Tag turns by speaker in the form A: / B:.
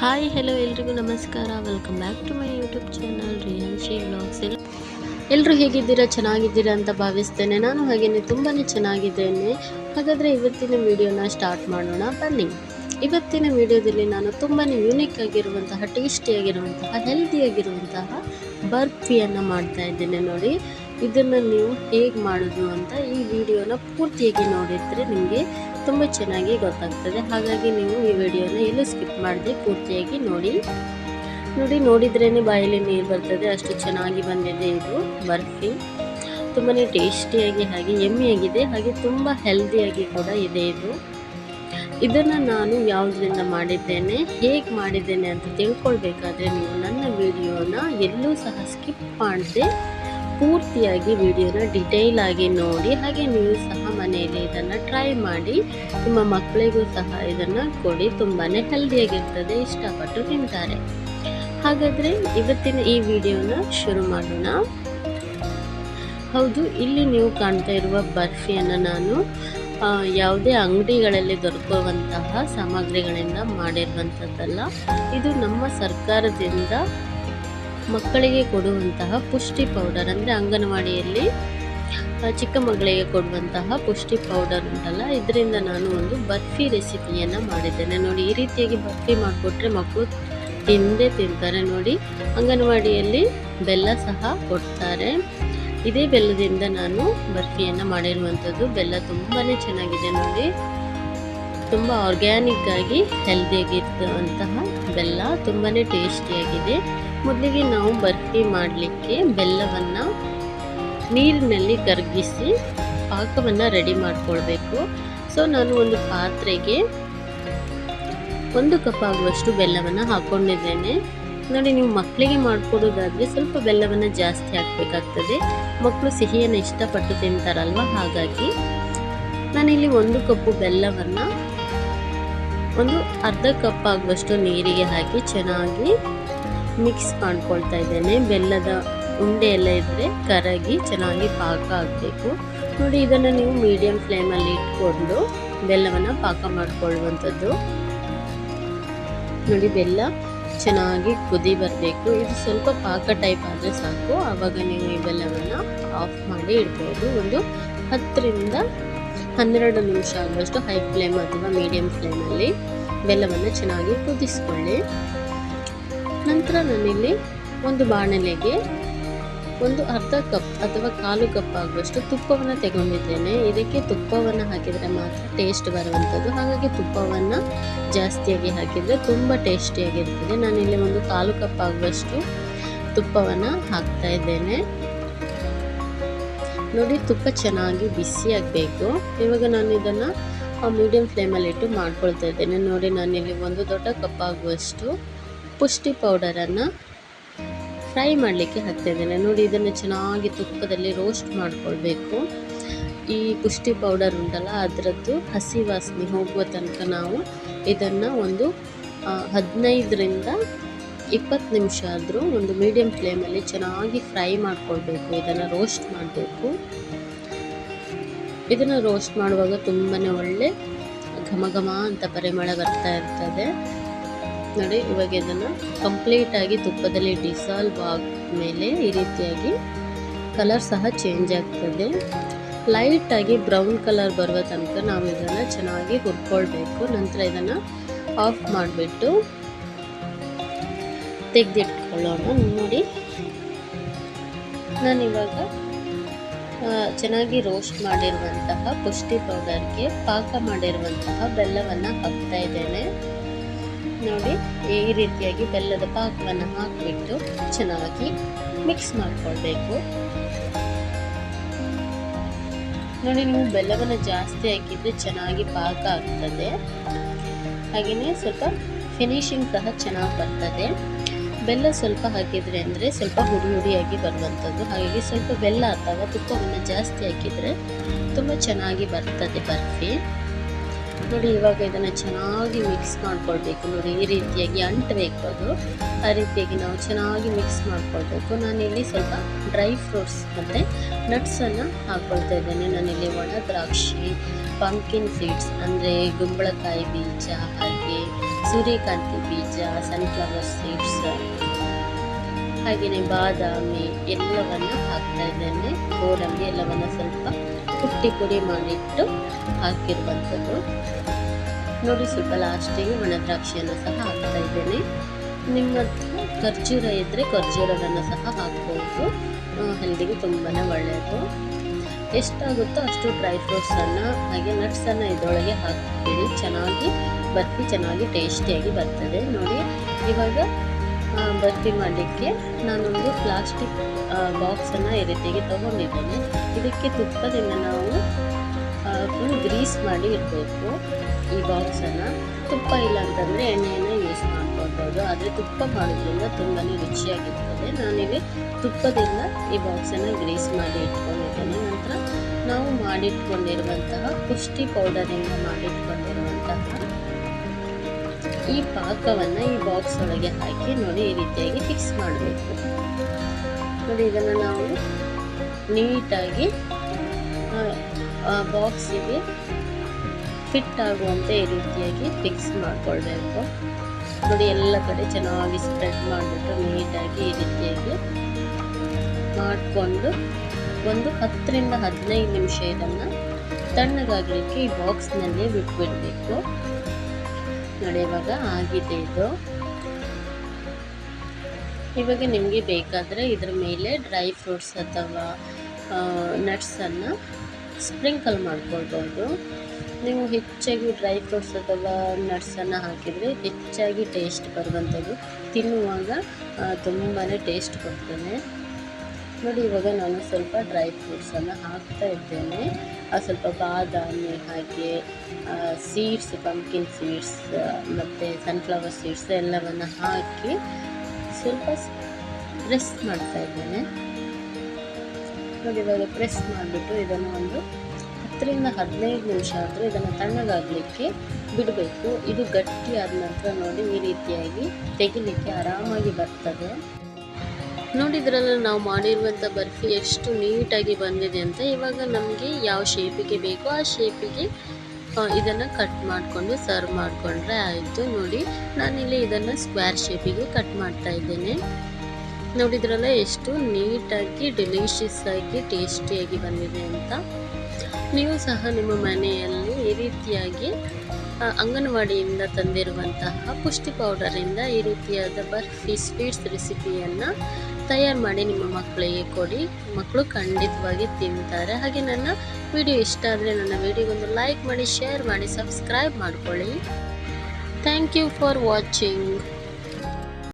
A: Hi hello ಎಲ್ರಿಗೂ ನಮಸ್ಕಾರ. Welcome back to my YouTube channel Riyanshi vlogs ಎಲ್ಲ ಎಲ್ಲರೂ ಹೇಗಿದ್ದೀರಾ? ಚೆನ್ನಾಗಿದ್ದೀರಾ ಅಂತ ಭಾವಿಸ್ತೇನೆ. ನಾನು ಹಾಗೆಯೇ ತುಂಬಾ ಚೆನ್ನಾಗಿದ್ದೇನೆ. ಹಾಗಾದರೆ ಇವತ್ತಿನ ವಿಡಿಯೋನ ಸ್ಟಾರ್ಟ್ ಮಾಡೋಣ. ಬನ್ನಿ. ಇವತ್ತಿನ ವಿಡಿಯೋದಲ್ಲಿ ನಾನು ತುಂಬಾ ಯೂನಿಕ್ ಆಗಿರುವಂತಹ ಟೇಸ್ಟಿಯಾಗಿರುವಂತಹ ಹೆಲ್ದಿಯಾಗಿರುವಂತಹ ಬರ್ಫಿಯನ್ನು ಮಾಡ್ತಾ ಇದ್ದೇನೆ ನೋಡಿ. ಇದನ್ನು ನೀವು ಹೇಗೆ ಮಾಡೋದು ಅಂತ ಈ ವಿಡಿಯೋನ ಪೂರ್ತಿಯಾಗಿ ನೋಡಿದರೆ ನಿಮಗೆ ತುಂಬ ಚೆನ್ನಾಗಿ ಗೊತ್ತಾಗ್ತದೆ. ಹಾಗಾಗಿ ನೀವು ಈ ವಿಡಿಯೋನ ಎಲ್ಲೂ ಸ್ಕಿಪ್ ಮಾಡದೆ ಪೂರ್ತಿಯಾಗಿ ನೋಡಿ. ನೋಡಿ ನೋಡಿದ್ರೇ ಬಾಯಲ್ಲಿ ನೀರು ಬರ್ತದೆ. ಅಷ್ಟು ಚೆನ್ನಾಗಿ ಬಂದಿದೆ ಇದು ಬರ್ಫಿ. ತುಂಬಾ ಟೇಸ್ಟಿಯಾಗಿ ಹಾಗೆ ಎಮ್ಮಿಯಾಗಿದೆ. ಹಾಗೆ ತುಂಬ ಹೆಲ್ದಿಯಾಗಿ ಕೂಡ ಇದೆ ಇದು. ಇದನ್ನು ನಾನು ಯಾವುದರಿಂದ ಮಾಡಿದ್ದೇನೆ, ಹೇಗೆ ಮಾಡಿದ್ದೇನೆ ಅಂತ ತಿಳ್ಕೊಳ್ಬೇಕಾದ್ರೆ ನೀವು ನನ್ನ ವಿಡಿಯೋನ ಎಲ್ಲೂ ಸಹ ಸ್ಕಿಪ್ ಮಾಡದೆ ಪೂರ್ತಿಯಾಗಿ ವಿಡಿಯೋನ ಡಿಟೇಲ್ ಆಗಿ ನೋಡಿ, ಹಾಗೆ ನೀವು ಸಹ ಮನೆಯಲ್ಲಿ ಇದನ್ನು ಟ್ರೈ ಮಾಡಿ, ನಿಮ್ಮ ಮಕ್ಕಳಿಗೂ ಸಹ ಇದನ್ನು ಕೊಡಿ. ತುಂಬಾ ಹೆಲ್ದಿಯಾಗಿರ್ತದೆ ಇಷ್ಟಪಟ್ಟು ತಿಂತಾರೆ. ಹಾಗಾದರೆ ಇವತ್ತಿನ ಈ ವಿಡಿಯೋನ ಶುರು ಮಾಡೋಣ. ಹೌದು, ಇಲ್ಲಿ ನೀವು ಕಾಣ್ತಾ ಇರುವ ಬರ್ಫಿಯನ್ನು ನಾನು ಯಾವುದೇ ಅಂಗಡಿಗಳಲ್ಲಿ ದೊರಕುವಂತಹ ಸಾಮಗ್ರಿಗಳಿಂದ ಮಾಡಿರುವಂಥದ್ದಲ್ಲ. ಇದು ನಮ್ಮ ಸರ್ಕಾರದಿಂದ ಮಕ್ಕಳಿಗೆ ಕೊಡುವಂತಹ ಪುಷ್ಟಿ ಪೌಡರ್ ಅಂದರೆ ಅಂಗನವಾಡಿಯಲ್ಲಿ ಚಿಕ್ಕ ಮಗಳಿಗೆ ಕೊಡುವಂತಹ ಪುಷ್ಟಿ ಪೌಡರ್ ಉಂಟಲ್ಲ, ಇದರಿಂದ ನಾನು ಒಂದು ಬರ್ಫಿ ರೆಸಿಪಿಯನ್ನು ಮಾಡಿದ್ದೇನೆ. ನೋಡಿ, ಈ ರೀತಿಯಾಗಿ ಬರ್ಫಿ ಮಾಡಿಕೊಟ್ರೆ ಮಕ್ಕಳು ತಿಂದೇ ತಿಂತಾರೆ. ನೋಡಿ, ಅಂಗನವಾಡಿಯಲ್ಲಿ ಬೆಲ್ಲ ಸಹ ಕೊಡ್ತಾರೆ. ಇದೇ ಬೆಲ್ಲದಿಂದ ನಾನು ಬರ್ಫಿಯನ್ನು ಮಾಡಿರುವಂಥದ್ದು. ಬೆಲ್ಲ ತುಂಬಾ ಚೆನ್ನಾಗಿದೆ. ನೋಡಿ, ತುಂಬ ಆರ್ಗ್ಯಾನಿಕ್ ಆಗಿ ಹೆಲ್ದಿಯಾಗಿರುವಂತಹ ಬೆಲ್ಲ ತುಂಬಾ ಟೇಸ್ಟಿಯಾಗಿದೆ ಮೊದಲಿಗೆ ನಾವು ಬರ್ಫಿ ಮಾಡಲಿಕ್ಕೆ ಬೆಲ್ಲವನ್ನು ನೀರಿನಲ್ಲಿ ಕರಗಿಸಿ ಪಾಕವನ್ನು ರೆಡಿ ಮಾಡಿಕೊಳ್ಬೇಕು. ಸೊ ನಾನು ಒಂದು ಪಾತ್ರೆಗೆ ಒಂದು ಕಪ್ ಆಗುವಷ್ಟು ಬೆಲ್ಲವನ್ನು ಹಾಕ್ಕೊಂಡಿದ್ದೇನೆ ನೋಡಿ, ನೀವು ಮಕ್ಕಳಿಗೆ ಮಾಡಿಕೊಡೋದಾದರೆ ಸ್ವಲ್ಪ ಬೆಲ್ಲವನ್ನು ಜಾಸ್ತಿ ಹಾಕಬೇಕಾಗ್ತದೆ. ಮಕ್ಕಳು ಸಿಹಿಯನ್ನು ಇಷ್ಟಪಟ್ಟು ತಿಂತಾರಲ್ವ? ಹಾಗಾಗಿ ನಾನಿಲ್ಲಿ ಒಂದು ಕಪ್ಪು ಬೆಲ್ಲವನ್ನು ಒಂದು ಅರ್ಧ ಕಪ್ ಆಗುವಷ್ಟು ನೀರಿಗೆ ಹಾಕಿ ಚೆನ್ನಾಗಿ ಮಿಕ್ಸ್ ಮಾಡ್ಕೊಳ್ತಾ ಇದ್ದೇನೆ. ಬೆಲ್ಲದ ಉಂಡೆ ಎಲ್ಲ ಇದ್ದರೆ ಕರಗಿ ಚೆನ್ನಾಗಿ ಪಾಕ ಆಗಬೇಕು. ನೋಡಿ, ಇದನ್ನು ನೀವು ಮೀಡಿಯಂ ಫ್ಲೇಮಲ್ಲಿ ಇಟ್ಕೊಂಡು ಬೆಲ್ಲವನ್ನು ಪಾಕ ಮಾಡಿಕೊಳ್ಳುವಂಥದ್ದು. ನೋಡಿ, ಬೆಲ್ಲ ಚೆನ್ನಾಗಿ ಕುದಿ ಬರಬೇಕು. ಇದು ಸ್ವಲ್ಪ ಪಾಕ ಟೈಪ್ ಆದರೆ ಸಾಕು. ಆವಾಗ ನೀವು ಈ ಬೆಲ್ಲವನ್ನು ಆಫ್ ಮಾಡಿ ಇಡ್ಬೋದು. ಒಂದು ಹತ್ತರಿಂದ ಹನ್ನೆರಡು ನಿಮಿಷ ಆಗುವಷ್ಟು ಹೈ ಫ್ಲೇಮ್ ಅಥವಾ ಮೀಡಿಯಂ ಫ್ಲೇಮಲ್ಲಿ ಬೆಲ್ಲವನ್ನು ಚೆನ್ನಾಗಿ ಕುದಿಸ್ಕೊಳ್ಳಿ. ನಂತರ ನಾನಿಲ್ಲಿ ಒಂದು ಬಾಣಲೆಗೆ ಒಂದು ಅರ್ಧ ಕಪ್ ಅಥವಾ ಕಾಲು ಕಪ್ ಆಗುವಷ್ಟು ತುಪ್ಪವನ್ನು ತಗೊಂಡಿದ್ದೇನೆ. ಇದಕ್ಕೆ ತುಪ್ಪವನ್ನು ಹಾಕಿದರೆ ಮಾತ್ರ ಟೇಸ್ಟ್ ಬರುವಂಥದ್ದು. ಹಾಗಾಗಿ ತುಪ್ಪವನ್ನು ಜಾಸ್ತಿಯಾಗಿ ಹಾಕಿದರೆ ತುಂಬ ಟೇಸ್ಟಿಯಾಗಿರ್ತದೆ. ನಾನಿಲ್ಲಿ ಒಂದು ಕಾಲು ಕಪ್ ಆಗುವಷ್ಟು ತುಪ್ಪವನ್ನು ಹಾಕ್ತಾ ಇದ್ದೇನೆ. ನೋಡಿ, ತುಪ್ಪ ಚೆನ್ನಾಗಿ ಬಿಸಿ ಆಗಬೇಕು. ಇವಾಗ ನಾನು ಇದನ್ನು ಮೀಡಿಯಂ ಫ್ಲೇಮಲ್ಲಿಟ್ಟು ಮಾಡ್ಕೊಳ್ತಾ ಇದ್ದೇನೆ. ನೋಡಿ, ನಾನಿಲ್ಲಿ ಒಂದು ದೊಡ್ಡ ಕಪ್ ಆಗುವಷ್ಟು ಪುಷ್ಟಿ ಪೌಡರನ್ನು ಫ್ರೈ ಮಾಡಲಿಕ್ಕೆ ಹಾಕ್ತಾ ಇದ್ದೇನೆ ನೋಡಿ, ಇದನ್ನು ಚೆನ್ನಾಗಿ ತುಪ್ಪದಲ್ಲಿ ರೋಸ್ಟ್ ಮಾಡಿಕೊಳ್ಬೇಕು. ಈ ಪುಷ್ಟಿ ಪೌಡರ್ ಉಂಟಲ್ಲ, ಅದರದ್ದು ಹಸಿ ವಾಸನೆ ಹೋಗುವ ತನಕ ನಾವು ಇದನ್ನು ಒಂದು ಹದಿನೈದರಿಂದ ಇಪ್ಪತ್ತು ನಿಮಿಷ ಆದರೂ ಒಂದು ಮೀಡಿಯಮ್ ಫ್ಲೇಮಲ್ಲಿ ಚೆನ್ನಾಗಿ ಫ್ರೈ ಮಾಡಿಕೊಳ್ಬೇಕು. ಇದನ್ನು ರೋಸ್ಟ್ ಮಾಡಬೇಕು. ಇದನ್ನು ರೋಸ್ಟ್ ಮಾಡುವಾಗ ತುಂಬಾ ಒಳ್ಳೆ ಘಮ ಘಮ ಅಂತ ಪರಿಮಳ ಬರ್ತಾ ಇರ್ತದೆ. ನೋಡಿ, ಇವಾಗ ಇದನ್ನು ಕಂಪ್ಲೀಟಾಗಿ ತುಪ್ಪದಲ್ಲಿ ಡಿಸಾಲ್ವ್ ಆದಮೇಲೆ ಈ ರೀತಿಯಾಗಿ ಕಲರ್ ಸಹ ಚೇಂಜ್ ಆಗ್ತದೆ. ಲೈಟಾಗಿ ಬ್ರೌನ್ ಕಲರ್ ಬರುವ ತನಕ ನಾವು ಇದನ್ನು ಚೆನ್ನಾಗಿ ಹುರ್ಕೊಳ್ಬೇಕು. ನಂತರ ಇದನ್ನು ಆಫ್ ಮಾಡಿಬಿಟ್ಟು ತೆಗೆದಿಟ್ಕೊಳ್ಳೋಣ. ನೋಡಿ, ನಾನಿವಾಗ ಚೆನ್ನಾಗಿ ರೋಸ್ಟ್ ಮಾಡಿರುವಂತಹ ಪುಷ್ಟಿ ಪೌಡರ್ಗೆ ಪಾಕ ಮಾಡಿರುವಂತಹ ಬೆಲ್ಲವನ್ನು ಹಾಕ್ತಾ ಇದ್ದೇನೆ. ನೋಡಿ ಈ ರೀತಿಯಾಗಿ ಬೆಲ್ಲದ ಪಾಕವನ್ನು ಹಾಕಿಬಿಟ್ಟು ಚೆನ್ನಾಗಿ ಮಿಕ್ಸ್ ಮಾಡಿಕೊಳ್ಬೇಕು. ನೋಡಿ, ನೀವು ಬೆಲ್ಲವನ್ನು ಜಾಸ್ತಿ ಹಾಕಿದ್ರೆ ಚೆನ್ನಾಗಿ ಪಾಕ ಆಗ್ತದೆ. ಹಾಗೆಯೇ ಸ್ವಲ್ಪ ಫಿನಿಶಿಂಗ್ ಸಹ ಚೆನ್ನಾಗಿ ಬರ್ತದೆ. ಬೆಲ್ಲ ಸ್ವಲ್ಪ ಹಾಕಿದರೆ ಅಂದರೆ ಸ್ವಲ್ಪ ಹುಡಿ ಹುಡಿಯಾಗಿ ಬರುವಂಥದ್ದು. ಹಾಗಾಗಿ ಸ್ವಲ್ಪ ಬೆಲ್ಲ ಅಥವಾ ತುಪ್ಪವನ್ನು ಜಾಸ್ತಿ ಹಾಕಿದರೆ ತುಂಬ ಚೆನ್ನಾಗಿ ಬರ್ತದೆ ಬರ್ಫಿ. ನೋಡಿ, ಇವಾಗ ಇದನ್ನು ಚೆನ್ನಾಗಿ ಮಿಕ್ಸ್ ಮಾಡ್ಕೊಳ್ಬೇಕು. ನೋಡಿ, ಈ ರೀತಿಯಾಗಿ ಅಂಟಬೇಕು ಅದು. ಆ ರೀತಿಯಾಗಿ ನಾವು ಚೆನ್ನಾಗಿ ಮಿಕ್ಸ್ ಮಾಡ್ಕೊಳ್ಬೇಕು. ನಾನಿಲ್ಲಿ ಸ್ವಲ್ಪ ಡ್ರೈ ಫ್ರೂಟ್ಸ್ ಮತ್ತು ನಟ್ಸನ್ನು ಹಾಕ್ಕೊಳ್ತಾ ಇದ್ದೇನೆ. ನಾನಿಲ್ಲಿ ಒಣ ದ್ರಾಕ್ಷಿ ಪಂಕಿನ್ ಸೀಡ್ಸ್ ಅಂದರೆ ಗುಂಬಳಕಾಯಿ ಬೀಜ, ಹಾಗೆ ಸೂರ್ಯಕಾಂತಿ ಬೀಜ ಸನ್ಫ್ಲವರ್ ಸೀಡ್ಸ್ ಹಾಗೆಯೇ ಬಾದಾಮಿ ಎಲ್ಲವನ್ನು ಹಾಕ್ತಾ ಇದ್ದೇನೆ. ಗೋಡಂಬಿ ಎಲ್ಲವನ್ನು ಸ್ವಲ್ಪ ಪುಟ್ಟಿ ಪುಡಿ ಮಾಡಿಟ್ಟು ಹಾಕಿರುವಂಥದ್ದು. ನೋಡಿ ಸ್ವಲ್ಪ ಲಾಸ್ಟಿಗೆ ಒಣ ದ್ರಾಕ್ಷಿಯನ್ನು ಸಹ ಹಾಕ್ತಾ ಇದ್ದೇನೆ. ನಿಮ್ಮ ಖರ್ಜೂರ ಇದ್ದರೆ ಖರ್ಜೂರವನ್ನು ಸಹ ಹಾಕ್ಬೋದು. ಹೆಲ್ದಿಗೆ ತುಂಬಾ ಒಳ್ಳೆಯದು. ಎಷ್ಟಾಗುತ್ತೋ ಅಷ್ಟು ಡ್ರೈ ಫ್ರೂಟ್ಸನ್ನು ಹಾಗೆ ನಟ್ಸನ್ನು ಇದರೊಳಗೆ ಹಾಕ್ತೀವಿ ಚೆನ್ನಾಗಿ ಬರ್ತಿ ಚೆನ್ನಾಗಿ ಟೇಸ್ಟಿಯಾಗಿ ಬರ್ತದೆ. ನೋಡಿ, ಇವಾಗ ಬರ್ಫಿ ಮಾಡಲಿಕ್ಕೆ ನಾನೊಂದು ಪ್ಲಾಸ್ಟಿಕ್ ಬಾಕ್ಸನ್ನು ಈ ರೀತಿಯಾಗಿ ತೊಗೊಂಡಿದ್ದೇನೆ. ಇದಕ್ಕೆ ತುಪ್ಪದಿಂದ ನಾವು ಫುಲ್ ಗ್ರೀಸ್ ಮಾಡಿ ಇಡಬೇಕು ಈ ಬಾಕ್ಸನ್ನು. ತುಪ್ಪ ಇಲ್ಲ ಅಂತಂದರೆ ಎಣ್ಣೆಯನ್ನು ಯೂಸ್ ಮಾಡ್ಕೊಳ್ಬೋದು. ಆದರೆ ತುಪ್ಪ ಮಾಡೋದ್ರಿಂದ ತುಂಬಾ ರುಚಿಯಾಗಿರ್ತದೆ. ನಾನಿಲ್ಲಿ ತುಪ್ಪದಿಂದ ಈ ಬಾಕ್ಸನ್ನು ಗ್ರೀಸ್ ಮಾಡಿ ಇಟ್ಕೊಂಡಿದ್ದೇನೆ. ನಂತರ ನಾವು ಮಾಡಿಟ್ಕೊಂಡಿರುವಂತಹ ಪುಷ್ಟಿ ಪೌಡರಿಂದ ಮಾಡಿಟ್ಕೊಂಡಿರುವಂತಹ ಈ ಪಾಕವನ್ನು ಈ ಬಾಕ್ಸ್ ಒಳಗೆ ಹಾಕಿ ನೋಡಿ ಈ ರೀತಿಯಾಗಿ ಫಿಕ್ಸ್ ಮಾಡಬೇಕು. ನೋಡಿ, ಇದನ್ನು ನಾವು ನೀಟಾಗಿ ಬಾಕ್ಸಿಗೆ ಫಿಟ್ ಆಗುವಂತೆ ಈ ರೀತಿಯಾಗಿ ಫಿಕ್ಸ್ ಮಾಡಿಕೊಳ್ಬೇಕು. ನೋಡಿ, ಎಲ್ಲ ಕಡೆ ಚೆನ್ನಾಗಿ ಸ್ಪ್ರೆಡ್ ಮಾಡಿಬಿಟ್ಟು ನೀಟಾಗಿ ಈ ರೀತಿಯಾಗಿ ಮಾಡಿಕೊಂಡು ಒಂದು ಹತ್ತರಿಂದ ಹದಿನೈದು ನಿಮಿಷ ಇದನ್ನು ತಣ್ಣಗಾಗಲಿಕ್ಕೆ ಈ ಬಾಕ್ಸ್ನಲ್ಲಿ ಬಿಟ್ಬಿಡಬೇಕು. ನೋಡಿ ಇವಾಗ ಆಗಿದೆ ಇದು. ಇವಾಗ ನಿಮಗೆ ಬೇಕಾದರೆ ಇದ್ರ ಮೇಲೆ ಡ್ರೈ ಫ್ರೂಟ್ಸ್ ಅಥವಾ ನಟ್ಸನ್ನು ಸ್ಪ್ರಿಂಕಲ್ ಮಾಡ್ಕೊಳ್ಬೋದು. ನೀವು ಹೆಚ್ಚಾಗಿ ಡ್ರೈ ಫ್ರೂಟ್ಸ್ ಅಥವಾ ನಟ್ಸನ್ನು ಹಾಕಿದರೆ ಹೆಚ್ಚಾಗಿ ಟೇಸ್ಟ್ ಬರುವಂಥದ್ದು. ತಿನ್ನುವಾಗ ತುಂಬಾ ಟೇಸ್ಟ್ ಕೊಡ್ತದೆ. ನೋಡಿ, ಇವಾಗ ನಾನು ಸ್ವಲ್ಪ ಡ್ರೈ ಫ್ರೂಟ್ಸನ್ನು ಹಾಕ್ತಾ ಇದ್ದೇನೆ. ಸ್ವಲ್ಪ ಬಾದಾಮಿ ಹಾಗೆ ಸೀಡ್ಸ್ ಪಂಪ್ಕಿನ್ ಸೀಡ್ಸ್ ಮತ್ತು ಸನ್ಫ್ಲವರ್ ಸೀಡ್ಸ್ ಎಲ್ಲವನ್ನು ಹಾಕಿ ಸ್ವಲ್ಪ ಪ್ರೆಸ್ ಮಾಡ್ತಾ ಇದ್ದೇನೆ. ನೋಡಿ, ಇವಾಗ ಪ್ರೆಸ್ ಮಾಡಿಬಿಟ್ಟು ಇದನ್ನು ಒಂದು ಹತ್ತರಿಂದ ಹದಿನೈದು ನಿಮಿಷ ಆದರೂ ಇದನ್ನು ತಣ್ಣಗಾಗಲಿಕ್ಕೆ ಬಿಡಬೇಕು. ಇದು ಗಟ್ಟಿ ಆದ ನಂತರ ನೋಡಿ, ಈ ರೀತಿಯಾಗಿ ತೆಗಿಲಿಕ್ಕೆ ಆರಾಮಾಗಿ ಬರ್ತದೆ. ನೋಡಿ ಇದರಲ್ಲಿ ನಾವು ಮಾಡಿರುವಂಥ ಬರ್ಫಿ ಎಷ್ಟು ನೀಟಾಗಿ ಬಂದಿದೆ ಅಂತ. ಇವಾಗ ನಮಗೆ ಯಾವ ಶೇಪಿಗೆ ಬೇಕೋ ಆ ಶೇಪಿಗೆ ಇದನ್ನು ಕಟ್ ಮಾಡಿಕೊಂಡು ಸರ್ವ್ ಮಾಡಿಕೊಂಡ್ರೆ ಆಯಿತು. ನೋಡಿ, ನಾನಿಲ್ಲಿ ಇದನ್ನು ಸ್ಕ್ವೇರ್ ಶೇಪಿಗೆ ಕಟ್ ಮಾಡ್ತಾ ಇದ್ದೇನೆ. ನೋಡಿದ್ರಲ್ಲ, ಎಷ್ಟು ನೀಟಾಗಿ ಡೆಲಿಷಿಯಸ್ ಆಗಿ ಟೇಸ್ಟಿಯಾಗಿ ಬಂದಿದೆ ಅಂತ. ನೀವು ಸಹ ನಿಮ್ಮ ಮನೆಯಲ್ಲಿ ಈ ರೀತಿಯಾಗಿ ಅಂಗನವಾಡಿಯಿಂದ ತಂದಿರುವಂತಹ ಪುಷ್ಟಿ ಪೌಡರಿಂದ ಈ ರೀತಿಯಾದ ಬರ್ಫಿ ಸ್ವೀಟ್ಸ್ ರೆಸಿಪಿಯನ್ನು ತಯಾರು ಮಾಡಿ ನಿಮ್ಮ ಮಕ್ಕಳಿಗೆ ಕೊಡಿ. ಮಕ್ಕಳು ಖಂಡಿತವಾಗಿ ತಿಂತಾರೆ. ಹಾಗೆ ನನ್ನ ವಿಡಿಯೋ ಇಷ್ಟ ಆದರೆ ನನ್ನ ವಿಡಿಯೋಗೊಂದು ಲೈಕ್ ಮಾಡಿ ಶೇರ್ ಮಾಡಿ ಸಬ್ಸ್ಕ್ರೈಬ್ ಮಾಡಿಕೊಳ್ಳಿ. Thank you for watching